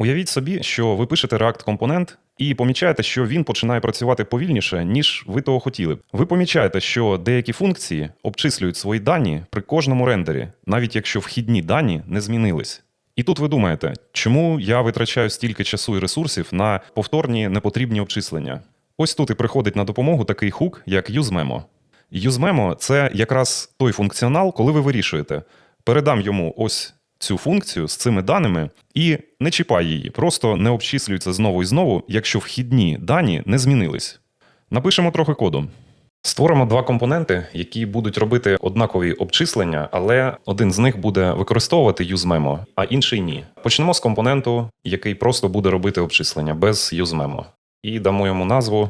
Уявіть собі, що ви пишете React компонент і помічаєте, що він починає працювати повільніше, ніж ви того хотіли б. Ви помічаєте, що деякі функції обчислюють свої дані при кожному рендері, навіть якщо вхідні дані не змінились. І тут ви думаєте, чому я витрачаю стільки часу і ресурсів на повторні непотрібні обчислення? Ось тут і приходить на допомогу такий хук, як useMemo. useMemo – це якраз той функціонал, коли ви вирішуєте. Передам йому ось цю функцію з цими даними і не чіпай її, просто не обчислюється знову і знову, якщо вхідні дані не змінились. Напишемо трохи коду. Створимо два компоненти, які будуть робити однакові обчислення, але один з них буде використовувати useMemo, а інший ні. Почнемо з компоненту, який просто буде робити обчислення без useMemo. І дамо йому назву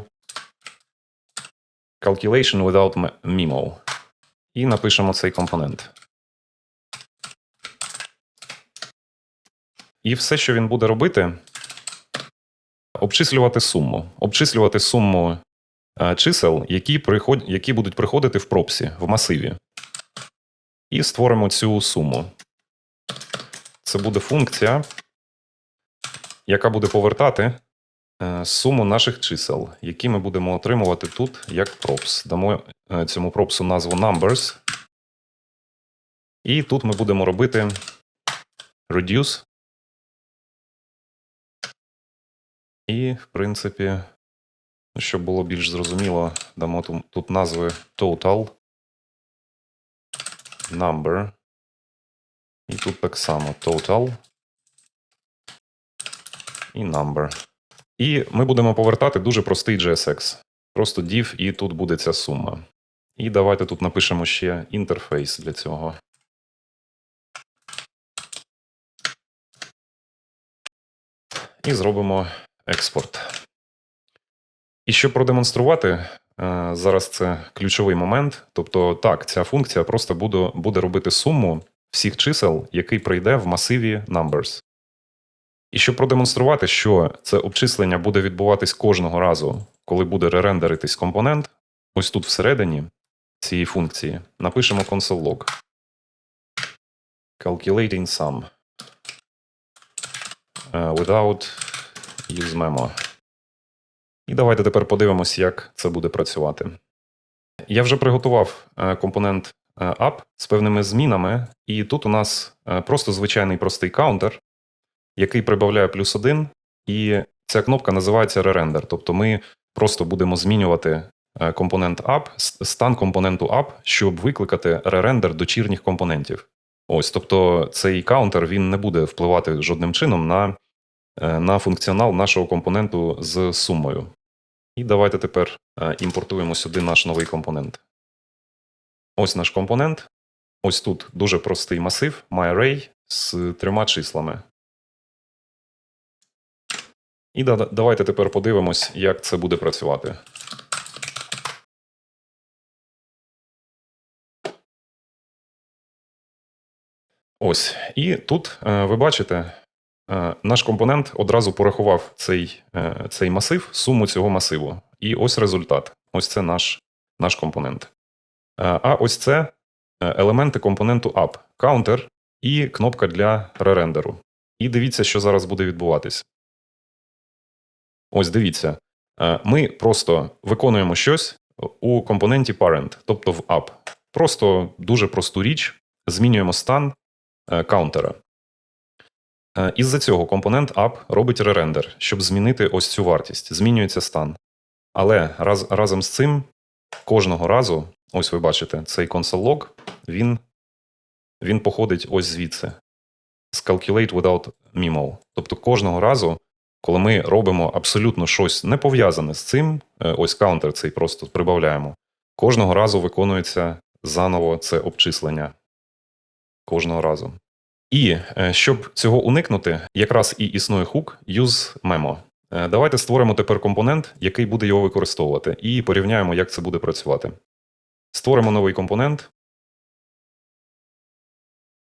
Calculation without memo. І напишемо цей компонент. І все, що він буде робити, обчислювати суму. Обчислювати суму е, чисел, які, приход... які будуть приходити в пропсі, в масиві. І створимо цю суму. Це буде функція, яка буде повертати е, суму наших чисел, які ми будемо отримувати тут як props. Дамо е, цьому пропсу назву numbers. І тут ми будемо робити reduce. І, в принципі, щоб було більш зрозуміло, дамо тут назви total, number. І тут так само total і number. І ми будемо повертати дуже простий JSX. Просто div, і тут буде ця сума. І давайте тут напишемо ще інтерфейс для цього. І зробимо експорт. І щоб продемонструвати, е, зараз це ключовий момент. Тобто, так, ця функція просто буде, буде робити суму всіх чисел, який прийде в масиві numbers. І щоб продемонструвати, що це обчислення буде відбуватись кожного разу, коли буде ререндеритись компонент, ось тут всередині цієї функції напишемо console.log. Calculating sum. е, without useMemo. І давайте тепер подивимось, як це буде працювати. Я вже приготував е, компонент е, app з певними змінами, і тут у нас е, просто звичайний простий каунтер, який прибавляє плюс один, і ця кнопка називається re-render. Тобто ми просто будемо змінювати е, компонент app, стан компоненту app, щоб викликати re-render дочірніх компонентів. Ось, тобто цей каунтер він не буде впливати жодним чином на е, на функціонал нашого компоненту з сумою. І давайте тепер е, імпортуємо сюди наш новий компонент. Ось наш компонент. Ось тут дуже простий масив myArray з трьома числами. І да- давайте тепер подивимось, як це буде працювати. Ось. І тут е, ви бачите, Е, Наш компонент одразу порахував цей, е, цей масив, суму цього масиву. І ось результат. Ось це наш, наш компонент. Е, А ось це е, елементи компоненту app, counter і кнопка для ререндеру. І дивіться, що зараз буде відбуватись. Ось дивіться. Е, Ми просто виконуємо щось у компоненті parent, тобто в app. Просто дуже просту річ, змінюємо стан е, каунтера. Е, Із-за цього компонент app робить ререндер, щоб змінити ось цю вартість. Змінюється стан. Але раз, разом з цим кожного разу, ось ви бачите, цей console.log, він, він походить ось звідси. З calculate without memo. Тобто кожного разу, коли ми робимо абсолютно щось не пов'язане з цим, е, ось каунтер цей просто прибавляємо, кожного разу виконується заново це обчислення. Кожного разу. І е, щоб цього уникнути, якраз і існує хук useMemo. Е, Давайте створимо тепер компонент, який буде його використовувати, і порівняємо, як це буде працювати. Створимо новий компонент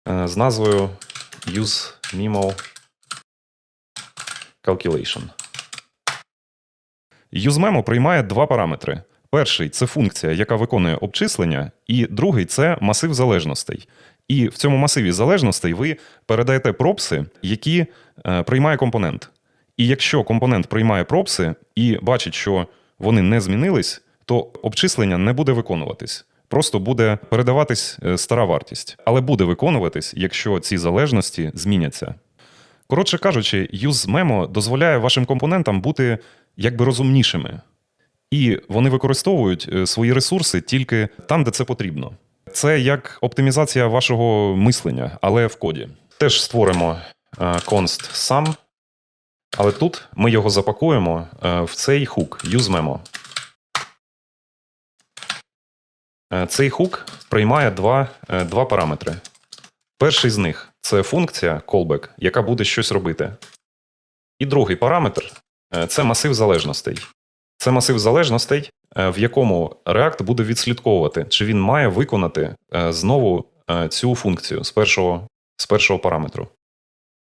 е, з назвою useMemo Calculation. useMemo приймає два параметри. Перший це функція, яка виконує обчислення, і другий це масив залежностей. І в цьому масиві залежностей ви передаєте пропси, які е, приймає компонент. І якщо компонент приймає пропси і бачить, що вони не змінились, то обчислення не буде виконуватись. Просто буде передаватись е, стара вартість, але буде виконуватись, якщо ці залежності зміняться. Коротше кажучи, UseMemo дозволяє вашим компонентам бути якби розумнішими. І вони використовують е, свої ресурси тільки там, де це потрібно. Це як оптимізація вашого мислення, але в коді. Теж створимо е, const sum, але тут ми його запакуємо е, в цей хук. Е, Цей хук приймає два, е, два параметри. Перший з них це функція callback, яка буде щось робити. І другий параметр е, це масив залежностей. Це масив залежностей, е, в якому React буде відслідковувати, чи він має виконати е, знову е, цю функцію з першого, з першого параметру.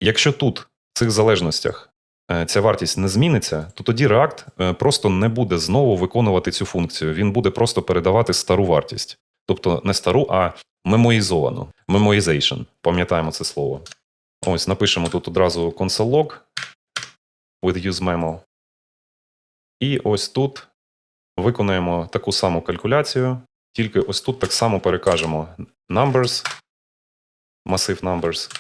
Якщо тут, в цих залежностях, е, ця вартість не зміниться, то тоді React е, просто не буде знову виконувати цю функцію. Він буде просто передавати стару вартість. Тобто не стару, а мемоїзовану. Memoization. Пам'ятаємо це слово. Ось напишемо тут одразу console.log with useMemo. І ось тут виконаємо таку саму калькуляцію, тільки ось тут так само перекажемо numbers, масив numbers,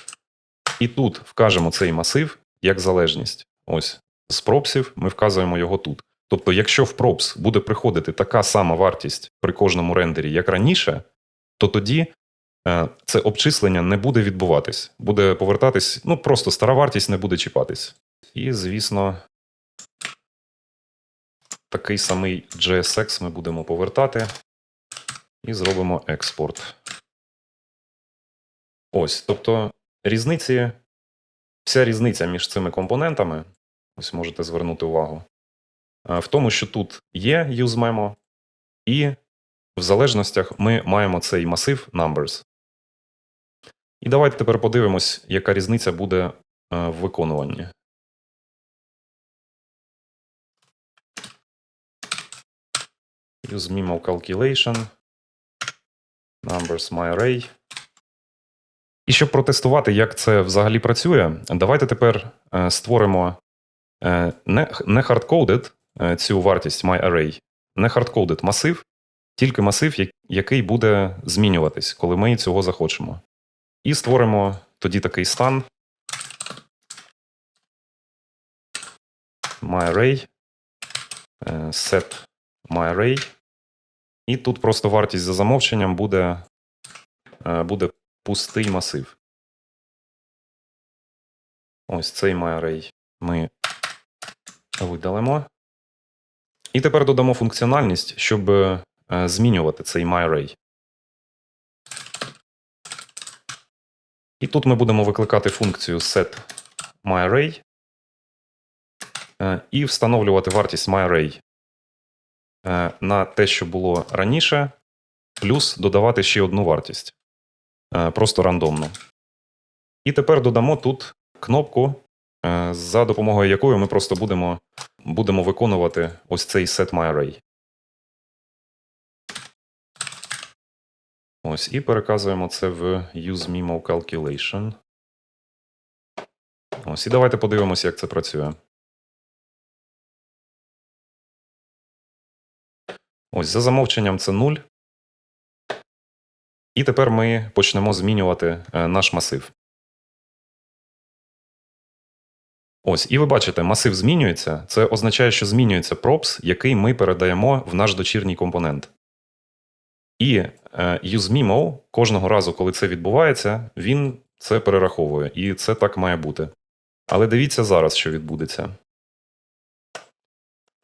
і тут вкажемо цей масив як залежність. Ось з пропсів ми вказуємо його тут. Тобто, якщо в пропс буде приходити така сама вартість при кожному рендері, як раніше, то тоді е, це обчислення не буде відбуватись. Буде повертатись, ну просто стара вартість не буде чіпатись. І, звісно, такий самий JSX ми будемо повертати і зробимо експорт. Ось, тобто різниці, вся різниця між цими компонентами, ось можете звернути увагу, е, в тому, що тут є useMemo, і в залежностях ми маємо цей масив numbers. І давайте тепер подивимось, яка різниця буде е, в виконуванні. Use memo calculation. Numbers myArray. І щоб протестувати, як це взагалі працює, давайте тепер е, створимо е, не, hardcoded е, цю вартість myArray, не hardcoded масив, тільки масив, який буде змінюватись, коли ми цього захочемо. І створимо тоді такий стан myArray, set myArray. І тут просто вартість за замовченням буде, е, буде пустий масив. Ось цей myArray ми видалимо. І тепер додамо функціональність, щоб е, змінювати цей myArray. І тут ми будемо викликати функцію set myArray е, і встановлювати вартість myArray на те, що було раніше, плюс додавати ще одну вартість. Е, Просто рандомно. І тепер додамо тут кнопку, е, за допомогою якої ми просто будемо, будемо виконувати ось цей setMyArray. Ось, і переказуємо це в useMemo calculation. Ось, і давайте подивимося, як це працює. Ось, за замовченням це 0. І тепер ми почнемо змінювати е, наш масив. Ось, і ви бачите, масив змінюється. Це означає, що змінюється props, який ми передаємо в наш дочірній компонент. І е, useMemo кожного разу, коли це відбувається, він це перераховує. І це так має бути. Але дивіться зараз, що відбудеться.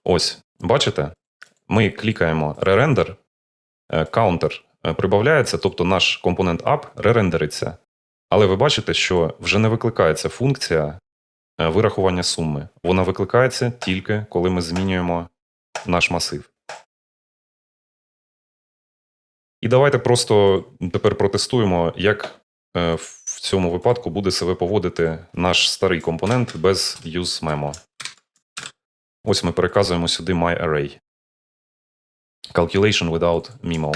Ось, бачите? Ми клікаємо re-render, е, counter е, прибавляється, тобто наш компонент app ререндериться. Але ви бачите, що вже не викликається функція е, вирахування суми. Вона викликається тільки коли ми змінюємо наш масив. І давайте просто тепер протестуємо, як в цьому випадку буде себе поводити наш старий компонент без useMemo. Ось ми переказуємо сюди myArray. Calculation without memo.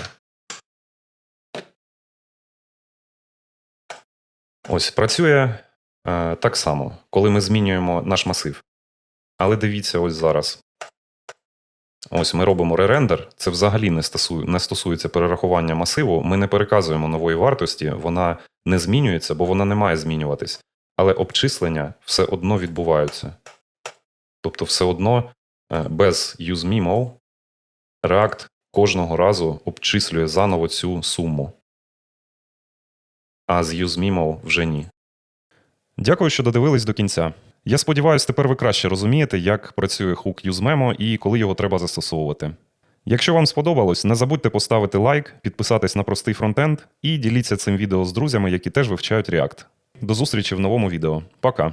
Ось працює е, так само, коли ми змінюємо наш масив. Але дивіться ось зараз. Ось ми робимо ререндер. Це взагалі не, стосує, не стосується перерахування масиву. Ми не переказуємо нової вартості, вона не змінюється, бо вона не має змінюватись. Але обчислення все одно відбуваються. Тобто, все одно е, без useMemo React кожного разу обчислює заново цю суму. А з useMemo вже ні. Дякую, що додивились до кінця. Я сподіваюся, тепер ви краще розумієте, як працює хук UseMemo і коли його треба застосовувати. Якщо вам сподобалось, не забудьте поставити лайк, підписатись на простий фронтенд і діліться цим відео з друзями, які теж вивчають React. До зустрічі в новому відео. Пока!